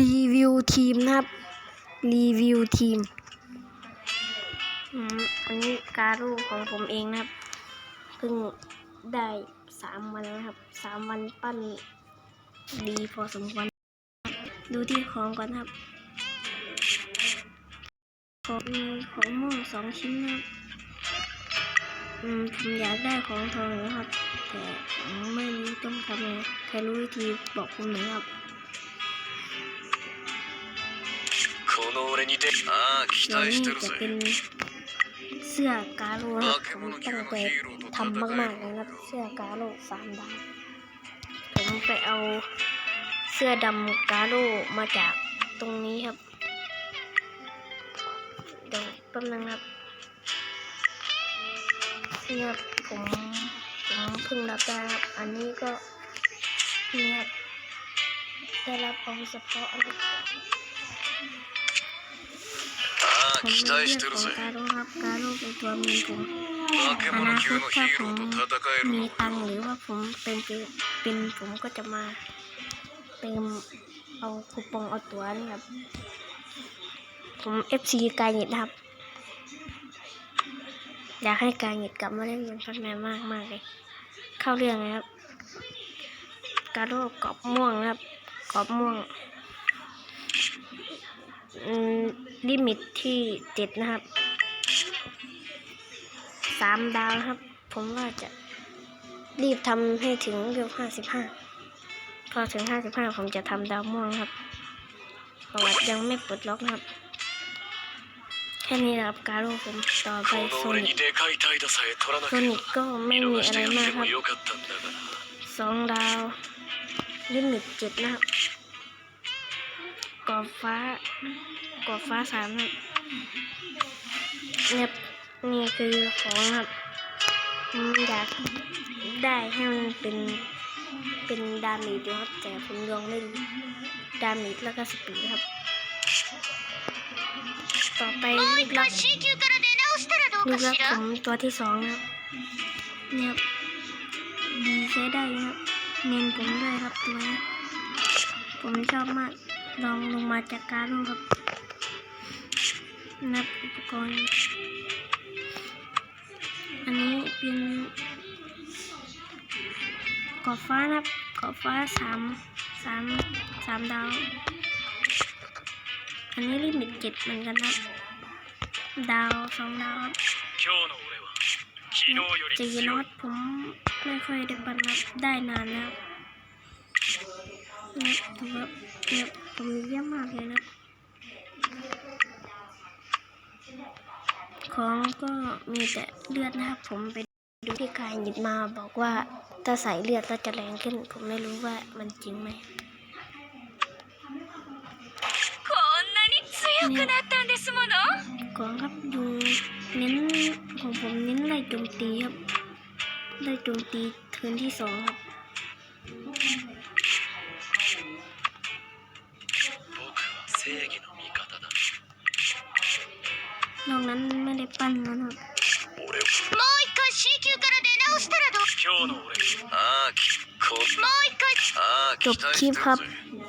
รีวิวทีมนะครับ รีวิวทีมอืมอันนี้การูของผมเองนะครับเพิ่งได้สามวันนะครับสามวันปั้นดีพอสมควรดูที่ของก่อนครับ ของมีของม่วงสองชิ้นนะครับอืมผมอยากได้ของทองนะครับ แต่ไม่รู้ต้องทำยังไงใครรู้วิธีบอกผมหน่อยครับ この俺にでああ期 แล้ว 待し นี่ てる จะ ぜ เป็นเสื้อกาโร่นะครับผมตั้งใจทำมากๆเลยนะครับ เสื้อกาโร่สามดาว ผมไปเอาเสื้อดำกาโร่มาจากตรงนี้ครับ เดี๋ยวแป๊บนึงครับเนี่ยครับผมผมเพิ่งรับได้ครับ อันนี้ก็เนี่ยครับได้รับเอาเฉพาะนะครับ ああ ผม 期 เลือก 待してる ของ ぜ กาโร่ครับกาโร่เป็นตัวเมียผม 化け อนา 物 ค 級 ต のヒ ถ้า ー ผ ロ ม ーと戦える มี の ตังค์หรือว่าผมเป็นเป็นเป็นผมก็จะมาเติมเอาคูปองเอาตั๋วนี่ครับ ผม FC กายหยิดครับ อยากให้กายหยิดกลับมาเล่นเป็นพัฒนามากมากเลย เข้าเรื่องเลยครับ กาโร่กรอบม่วงนะครับกรอบม่วง ลิมิตที่เจ็ดนะครับสามดาวครับ ผมว่าจะรีบทำให้ถึงเรียกห้าสิบห้าพอถึงห้าสิบห้าผมจะทำดาวม่วงครับเพราะว่ายังไม่ปลดล็อกนะครับแค่นี้ครับการของผมต่อไปโซนิกโซนิกก็ไม่มีอะไรมากครับสองดาวลิมิตเจ็ดนะครับ อบฟ้ากรอบฟ้าสามเนี่ยนี่คือของครับอยากได้ให้มันเป็นเป็นดาเมจครับแต่ผมลองเล่นดาเมจแล้วก็สปีดครับ ต่อไปลูกรักลูกรักผมตัวที่สองครับเนี่ยดีใช้ได้ครับเมนผมด้วยครับตัวนี้ผมชอบมาก ลองลงมาจากการลงครับ นับอุปกรณ์ อันนี้เป็นกอบฟ้านะครับกอฟ้าสามสามสามดาว อันนี้ลิมิตเจ็ดเหมือนกันนะดาวสองดาวจียีนอตผมไม่ค่อยได้ปันนับได้นานนะครั นะครับเนี่ยตรงนี้เยอะมากเลยนะของก็มีแต่เลือดนะครับ ผมไปดูที่การหยิบมาบอกว่าถ้าใส่เลือดจะแรงขึ้น ผมไม่รู้ว่ามันจริงไหมก่องครับดูเน้นของผมเน้นไล่โจมตีครับไล่โจมตีเทินที่สองครับ 正義の味方だ นอกนั้นไม่ได้ปั้นแล้วนะครับ 俺をもう一回 C 級から出直したらどう今日の俺ああきこもう一回ああ จ 期 บ 待 คลิ し ป て ครับ るぜ